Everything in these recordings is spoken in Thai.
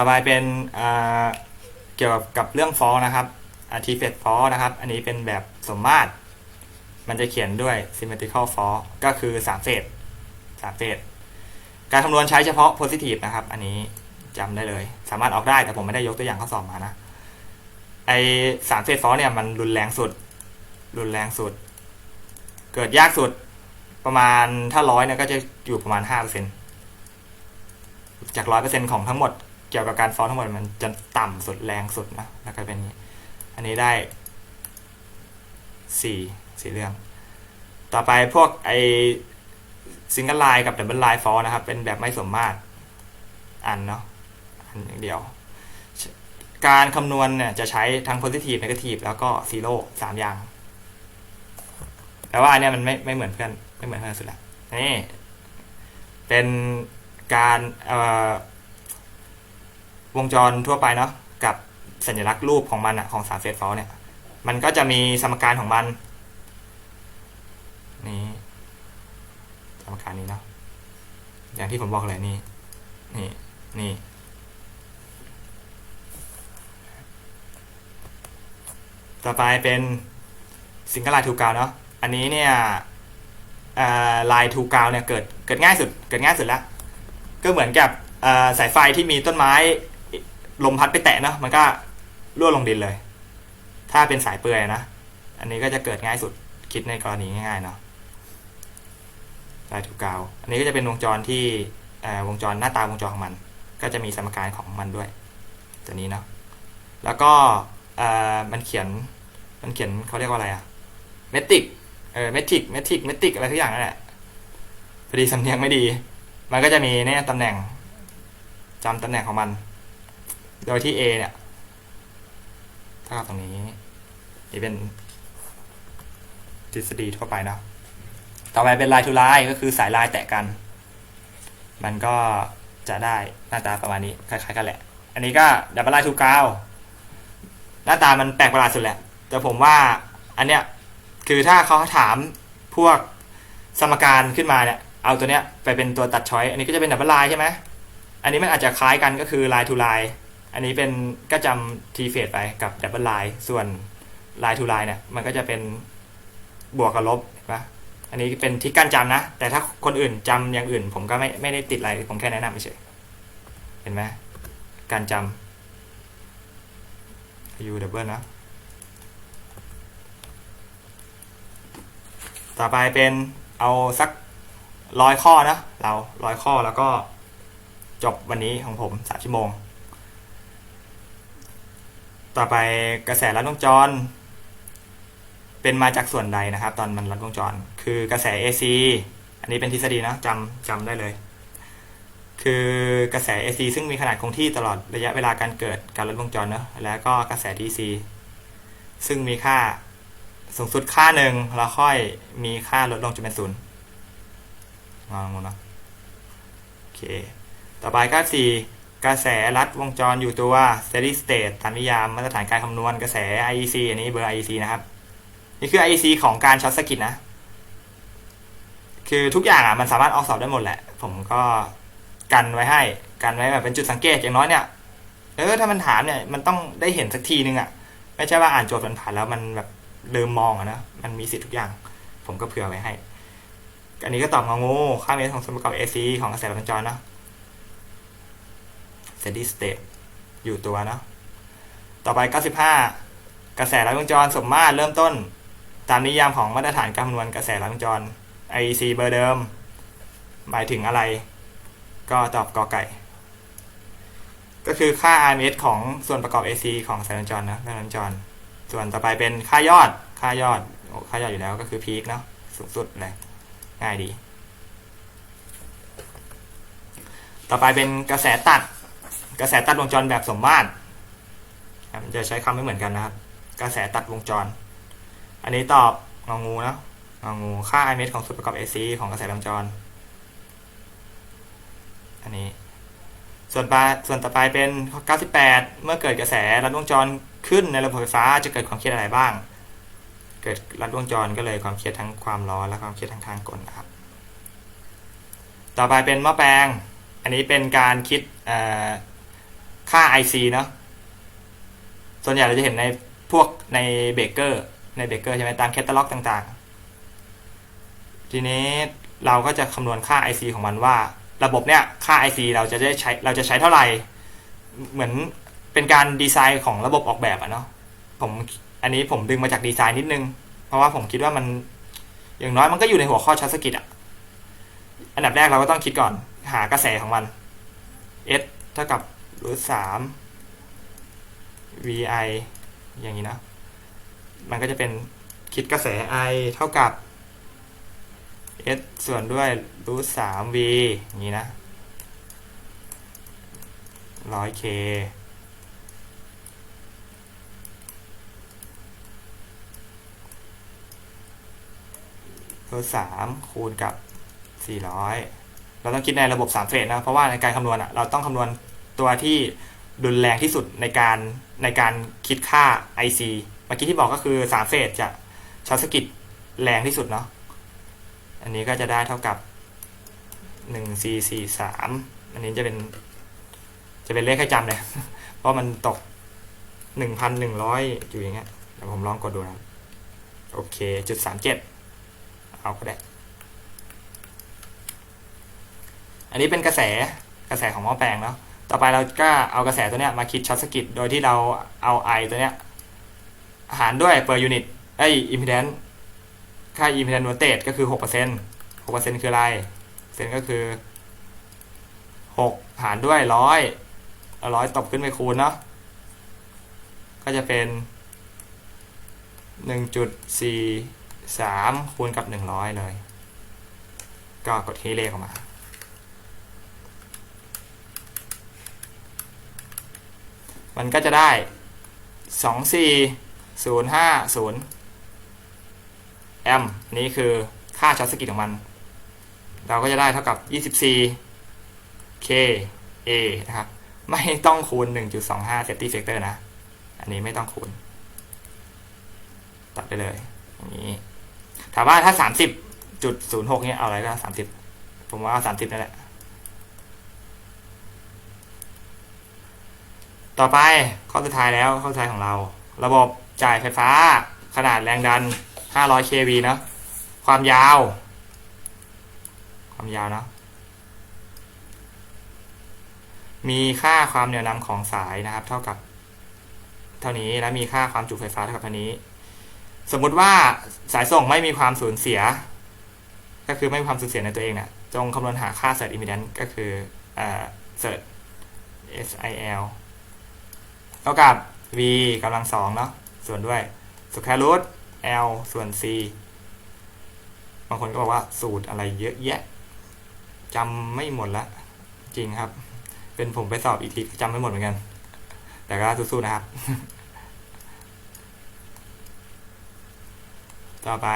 ต่อไปเป็นเกี่ยวกับเรื่องฟอนะครับอาทีเฟตฟอนะครับ อันนี้เป็นแบบสมมาตร มันจะเขียนด้วย symmetrical for ก็คือ3เฟส3เฟสการคำนวณใช้เฉพาะ positive นะครับ อันนี้จำได้เลย สามารถออกได้แต่ผมไม่ได้ยกตัวอย่างข้อสอบมานะ ไอสามเฟสฟอเนี่ยมันรุนแรงสุด รุนแรงสุด เกิดยากสุดประมาณถ้าร้อยเนี่ยก็จะอยู่ประมาณห้าเปอร์เซ็นจากร้อยเปอร์เซ็นของทั้งหมด เกี่ยวกับการฟอทั้งหมดมันจะต่ำสุดแรงสุดนะแล้วก็เป็นนี้ อันนี้ได้สี่สี่เรื่อง ต่อไปพวกไอซิงเกิลไลน์กับดับเบิลไลน์ฟอนะครับ เป็นแบบไม่สมมาตรอันเนาะอันอย่างเดียว การคำนวณเนี่ยจะใช้ทั้ง positive negative แล้วก็ zero สามอย่าง แต่ว่าอันเนี้ยมันไม่ไม่เหมือนเพื่อนไม่เหมือนเพื่อนสุดละนี่เป็นการเอ่อ วงจรทั่วไปเนาะกับสัญลักษณ์รูปของมันอะของสามเฟสฟอเนี่ย มันก็จะมีสมการของมันนี่สมการนี้เนาะอย่างที่ผมบอกเลยนี่นี่นี่ต่อไปเป็นซิงเกิลไลน์ทูกาวเนาะอันนี้เนี่ยลายทูกาวเนี่ยเกิดเกิดง่ายสุดเกิดง่ายสุดแล้วก็เหมือนกับสายไฟที่มีต้นไม้ ลมพัดไปแตะเนาะมันก็ร่วงลงดินเลย ถ้าเป็นสายเปลือยนะ อันนี้ก็จะเกิดง่ายสุดคิดในกรณีง่ายๆเนาะลายทูกกาว อันนี้ก็จะเป็นวงจรที่วงจรหน้าตาวงจรของมัน ก็จะมีสมการของมันด้วย ตัวนี้เนาะแล้วก็มันเขียนมันเขียนเขาเรียกว่าอะไรอะเมทริกเออเมทริกเมทริกเมทริกอะไรทุกอย่างนั่นแหละพอดีสำเนียงไม่ดี มันก็จะมีเนี่ยตำแหน่งจำตำแหน่งของมัน โดยที่ A เนี่ยเท่าตรงนี้นี่เป็นทฤษฎีทั่วไปนะ ต่อไปเป็นลายทูลายก็คือสายลายแตะกัน มันก็จะได้หน้าตาประมาณนี้คล้ายๆกันแหละ อันนี้ก็ดับเบิลไลน์ทูกาวหน้าตามันแปลกประหลาดสุดแหละ แต่ผมว่าอันเนี้ยคือถ้าเขาถามพวกสมการขึ้นมาเนี่ย เอาตัวเนี้ยไปเป็นตัวตัดช้อย อันนี้ก็จะเป็นดับเบิลไลน์ใช่ไหม อันนี้มันอาจจะคล้ายกันก็คือไลน์ทูไลน์ อันนี้เป็นก็จำทีเฟสไปกับดับเบิลไลน์ส่วนไลน์ทูไลน์เนี่ยมันก็จะเป็นบวกกับลบเห็นปะอันนี้เป็นที่กั้นจำนะ แต่ถ้าคนอื่นจำอย่างอื่น ผมก็ไม่ไม่ได้ติดอะไร ผมแค่แนะนำเฉยเห็นไหมการจำ u ดับเบิลนะ ต่อไปเป็นเอาสักร้อยข้อนะ เราร้อยข้อแล้วก็จบวันนี้ของผมสามชั่วโมง ต่อไปกระแสลัดวงจร เป็นมาจากส่วนใดนะครับ ตอนมันลัดวงจร คือกระแส AC อันนี้เป็นทฤษฎีนะจำจำได้เลย คือกระแส AC ซึ่งมีขนาดคงที่ตลอดระยะเวลาการเกิดการลดวงจรเนอะแล้วก็กระแส DC ซึ่งมีค่าสูงสุดค่าหนึ่งแล้วค่อยมีค่าลดลงจนเป็นศูนย์งงงเนาะโอเค ต่อไปก็สี่ กระแสลัดวงจรอยู่ตัว steady state ตามนิยามมาตรฐานการคำนวณกระแส IEC อันนี้เบอร์ IEC นะครับ นี่คือ IEC ของการช็อตสกิตนะ คือทุกอย่างอะมันสามารถออกสอบได้หมดแหละ ผมก็กันไว้ให้ กันไว้แบบเป็นจุดสังเกตอย่างน้อยเนี่ย เออถ้ามันถามเนี่ยมันต้องได้เห็นสักทีนึงอะ ไม่ใช่ว่าอ่านโจทย์ผ่านๆแล้วมันแบบลืมมองอะนะ มันมีสิทธิ์ทุกอย่าง ผมก็เผื่อไว้ให้ อันนี้ก็ตอบงองูค่าเมตรของส่วนประกอบ AC ของกระแสวงจรเนาะ steady state อยู่ตัวเนาะต่อไป 95 กระแสรัดวงจรสมมาตรเริ่มต้น ตามนิยามของมาตรฐานการคำนวณกระแสรัดวงจร IEC เบอร์เดิม หมายถึงอะไร ก็ตอบกอไก่ ก็คือค่า RMS ของส่วนประกอบ AC ของสายรัญจรนะสายรัญจร ส่วนต่อไปเป็นค่ายอด ค่ายอด ค่ายอดอยู่แล้วก็คือพีคเนาะสูงสุดเลยง่ายดี ต่อไปเป็นกระแสตัด กระแสตัดวงจรแบบสมมาตรมันจะใช้คำไม่เหมือนกันนะครับ กระแสตัดวงจร อันนี้ตอบงองูนะงองูค่า RMS ของส่วนประกอบ AC ของกระแสวงจร อันนี้ ส่วนปลาส่วนต่อไปเป็นข้อ98 เมื่อเกิดกระแสรัดวงจรขึ้นในระบบไฟฟ้าจะเกิดความเครียดอะไรบ้าง เกิดรัดวงจรก็เลยความเครียดทั้งความร้อนและความเครียดทั้งทางกลนะครับ ต่อไปเป็นหม้อแปลง อันนี้เป็นการคิด ค่า IC เนาะส่วนใหญ่เราจะเห็นในพวกในเบเกอร์ในเบเกอร์ใช่ไหมตามแคตตาล็อกต่างๆ ทีนี้เราก็จะคำนวณค่า IC ของมันว่า ระบบเนี่ยค่า IC เราจะได้ใช้เราจะใช้เท่าไหร่ เหมือนเป็นการดีไซน์ของระบบออกแบบอะเนาะผมอันนี้ผมดึงมาจากดีไซน์นิดนึง เพราะว่าผมคิดว่ามันอย่างน้อยมันก็อยู่ในหัวข้อช็อตสกิตอะอันดับแรกเราก็ต้องคิดก่อนหากระแสของมัน S เท่ากับ รูทสาม vi อย่างนี้นะ มันก็จะเป็นคิดกระแส i เท่ากับ s ส่วนด้วยรูทสาม v อย่างนี้นะร้อย k รูทสามคูณกับสี่ร้อยเราต้องคิดในระบบสามเฟสนะ เพราะว่าในการคำนวณอะเราต้องคำนวณ ตัวที่รุนแรงที่สุดในการในการคิดค่า IC เมื่อกี้ที่บอกก็คือสามเฟสจะช็อตสกิตแรงที่สุดเนาะอันนี้ก็จะได้เท่ากับหนึ่งซีสี่สามอันนี้จะเป็น จะเป็นเลขให้จำเลยเพราะมันตกหนึ่งพันหนึ่งร้อยอยู่อย่างเงี้ยเดี๋ยวผมลองกดดูนะโอเคจุดสามเจ็ดเอาก็ได้ อันนี้เป็นกระแสกระแสของหม้อแปลงเนาะ ต่อไปเราก็เอากระแสตัวเนี้ยมาคิดช็อตสกิตโดยที่เราเอา I ตัวเนี้ยหารด้วย per unit ไอ้ impedance ค่า impedance voltage ก็คือ 6% 6%คืออะไรเซนก็คือ 6 หารด้วยร้อยเอาร้อยตบขึ้นไปคูณเนาะก็จะเป็น 1.43 คูณกับ 100 เลย ก็กดที่เลขออกมา มันก็จะได้สองสี่ศูนย์ห้าศูนย์แอมป์นี่คือค่าช็อตสกิตของมัน เราก็จะได้เท่ากับยี่สิบสี่ k a นะครับ ไม่ต้องคูณหนึ่งจุดสองห้า safety factor นะ อันนี้ไม่ต้องคูณ ตัดไปเลยอย่างนี้ ถามว่าถ้าสามสิบจุดศูนย์หกเนี่ยเอาอะไรก็สามสิบผมว่าสามสิบนั่นแหละ ต่อไปข้อสุดท้ายแล้วข้อสุดท้ายของเรา ระบบจ่ายไฟฟ้า ขนาดแรงดัน 500 kV เนอะความยาว ความยาวเนะมีค่าความเหนี่ยวนำของสายนะครับ เท่ากับ เท่านี้และมีค่าความจุไฟฟ้าเท่ากับเท่านี้ สมมุติว่าสายส่งไม่มีความสูญเสีย ก็คือไม่มีความสูญเสียในตัวเองนะจงคำนวณหาค่าเสิร์ตอิม d เ n นก็คือเอ่อเสิร์ต SIL เท่ากับ v กำลังสองเนาะส่วนด้วยสแควรูท l ส่วน c บางคนก็บอกว่าสูตรอะไรเยอะแยะจำไม่หมดละ จริงครับ เป็นผมไปสอบอีกทีจำไม่หมดเหมือนกัน แต่ก็สู้ๆนะครับ ต่อไป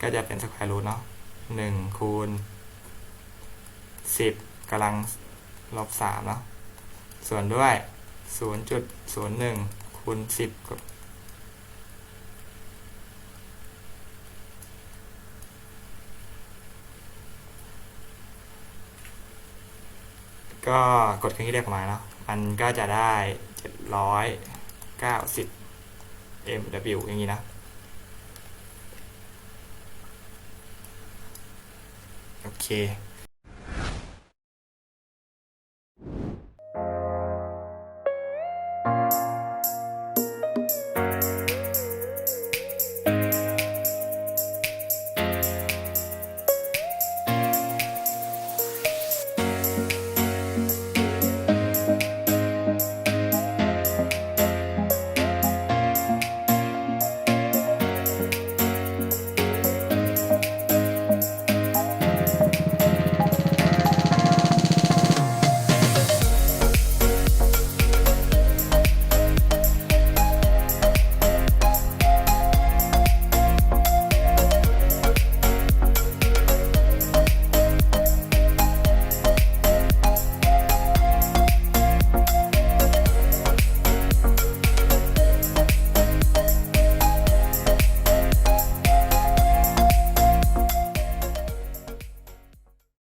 ก็จะเป็นสแควรูทเนาะหนึ่งคูณสิบกำลัง ลบสามเนาะส่วนด้วย0.01คูณ10กับก็กดเครื่องคิดเลขออกมาเนาะ มันก็จะได้ 790 mW อย่างนี้นะ โอเค